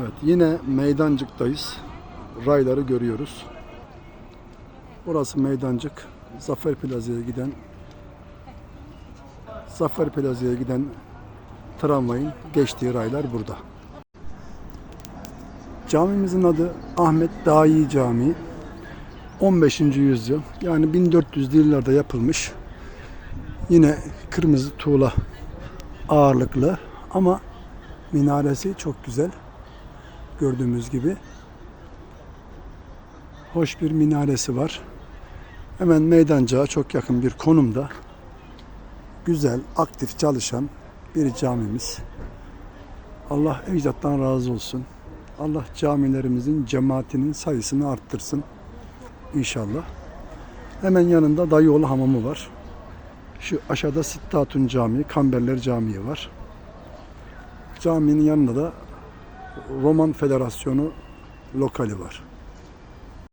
Evet yine meydancıktayız. Rayları görüyoruz. Burası meydancık. Zafer Plaza'ya giden Zafer Plaza'ya giden tramvayın geçtiği raylar burada. Camimizin adı Ahmet Dahi Camii. 15. yüzyıl yani 1400'lü yıllarda yapılmış. Yine kırmızı tuğla ağırlıklı ama minaresi çok güzel. Gördüğümüz gibi. Hoş bir minaresi var. Hemen meydancağa çok yakın bir konumda. Güzel, aktif çalışan bir camimiz. Allah ecdattan razı olsun. Allah camilerimizin cemaatinin sayısını arttırsın. İnşallah. Hemen yanında Dayıoğlu Hamamı var. Şu aşağıda Sitte Hatun Camii, Kamberler Camii var. Caminin yanında da Roman Federasyonu lokali var.